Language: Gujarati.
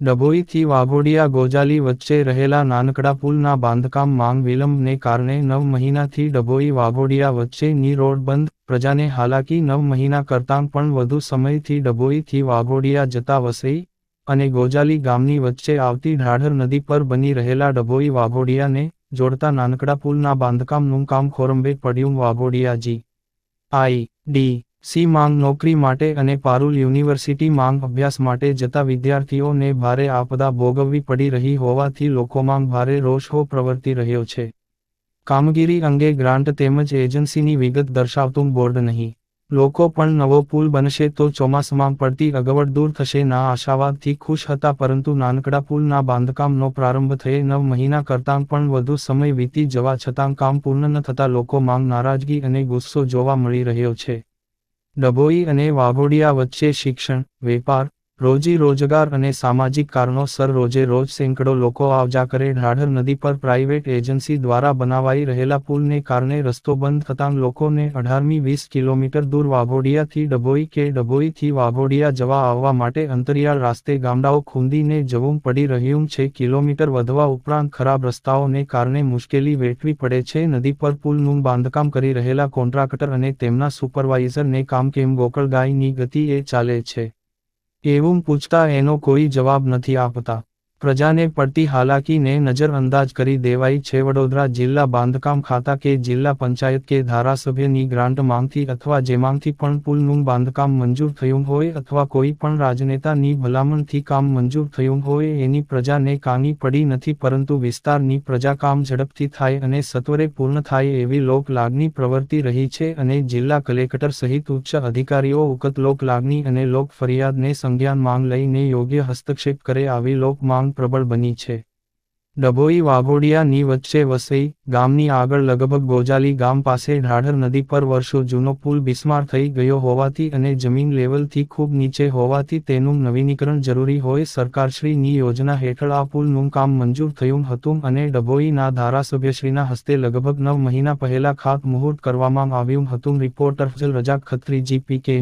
ડભોઈથી વાઘોડિયા ગોજાલી વચ્ચે રહેલા નાનકડા પુલના બાંધકામ માંગ વિલંબને કારણે નવ મહિનાથી ડભોઈ વાઘોડિયા વચ્ચેની રોડ બંધ. પ્રજાને હાલાકી નવ મહિના કરતાં પણ વધુ સમયથી ડભોઈથી વાઘોડિયા જતા વસઈ અને ગોજાલી ગામની વચ્ચે આવતી ઢાઢર નદી પર બની રહેલા ડભોઈ વાઘોડિયાને જોડતા નાનકડા પુલના બાંધકામનું કામ ખોરંભે પડ્યું. વાઘોડિયાજી આઈ ડી સી માંગ નોકરી માટે અને પારુલ યુનિવર્સિટી માંગ અભ્યાસ માટે જતા વિદ્યાર્થીઓને ભારે આપદા ભોગવવી પડી રહી હોવાથી લોકોમાં ભારે રોષ પ્રવર્તી રહ્યો છે. કામગીરી અંગે ગ્રાન્ટ તેમજ એજન્સીની વિગત દર્શાવતું બોર્ડ નહીં. લોકો પણ નવો પુલ બનશે તો ચોમાસામાં પડતી અગવડ દૂર થશે ના આશાવાદથી ખુશ હતા પરંતુ નાનકડા પુલના બાંધકામનો પ્રારંભ થયે નવ મહિના કરતાં પણ વધુ સમય વીતી જવા છતાં કામ પૂર્ણ ન થતાં લોકોમાં નારાજગી અને ગુસ્સો જોવા મળી રહ્યો છે. ડભોઈ અને વાઘોડિયા વચ્ચે શિક્ષણ વેપાર રોજી રોજગાર અને સામાજિક કારણોસર રોજે રોજ સેંકડો લોકો આવજા કરે ઢાઢર નદી પર પ્રાઇવેટ એજન્સી દ્વારા બનાવાઈ રહેલા પુલને કારણે રસ્તો બંધ થતાં લોકોને અઢારમી વીસ કિલોમીટર દૂર વાઘોડિયાથી ડભોઈ કે ડભોઈથી વાઘોડિયા જવા આવવા માટે અંતરિયાળ રાસ્તે ગામડાઓ ખૂંદીને જવું પડી રહ્યું છે. કિલોમીટર વધવા ઉપરાંત ખરાબ રસ્તાઓને કારણે મુશ્કેલી વેઠવી પડે છે. નદી પર પુલનું બાંધકામ કરી રહેલા કોન્ટ્રાક્ટર અને તેમના સુપરવાઇઝરને કામ કેમ ગોકળગાયની ગતિએ ચાલે છે. એવું પૂછતા એનો કોઈ જવાબ નથી આપતા. પ્રજાને પડતી હાલાકીને નજરઅંદાજ કરી દેવાઈ છે. વડોદરા જિલ્લા બાંધકામ ખાતા કે જિલ્લા પંચાયત કે ધારાસભ્યની ગ્રાન્ટ માંગથી અથવા જેમાંથી પણ પુલનું બાંધકામ મંજૂર થયું હોય અથવા કોઈ પણ રાજનેતાની ભલામણથી કામ મંજૂર થયું હોય એની પ્રજાને કાની પડી નથી પરંતુ વિસ્તારની પ્રજા કામ ઝડપથી થાય અને સત્વરે પૂર્ણ થાય એવી લોક લાગણી પ્રવર્તી રહી છે અને જિલ્લા કલેક્ટર સહિત ઉચ્ચ અધિકારીઓ ઉકત લોક લાગણી અને લોક ફરિયાદને સંજ્ઞાન માંગ લઈને યોગ્ય હસ્તક્ષેપ કરે આવી લોક માંગ પ્રબળ બની છે. ડભોઈ વાઘોડિયાની વચ્ચે વસઈ ગામની આગળ લગભગ ગોજાલી ગામ પાસે ઢાઢર નદી પર વર્ષો જૂનો પુલ બિસ્માર થઈ ગયો હોવાથી અને જમીન લેવલથી ખૂબ નીચે હોવાથી તેનું નવીનીકરણ જરૂરી હોય સરકારશ્રીની યોજના હેઠળ આ પુલનું કામ મંજૂર થયું હતું અને ડભોઈના ધારાસભ્યશ્રીના હસ્તે લગભગ નવ મહિના પહેલા ખાત મુહૂર્ત કરવામાં આવ્યું હતું. Reporter Fazal Razak Khatri PK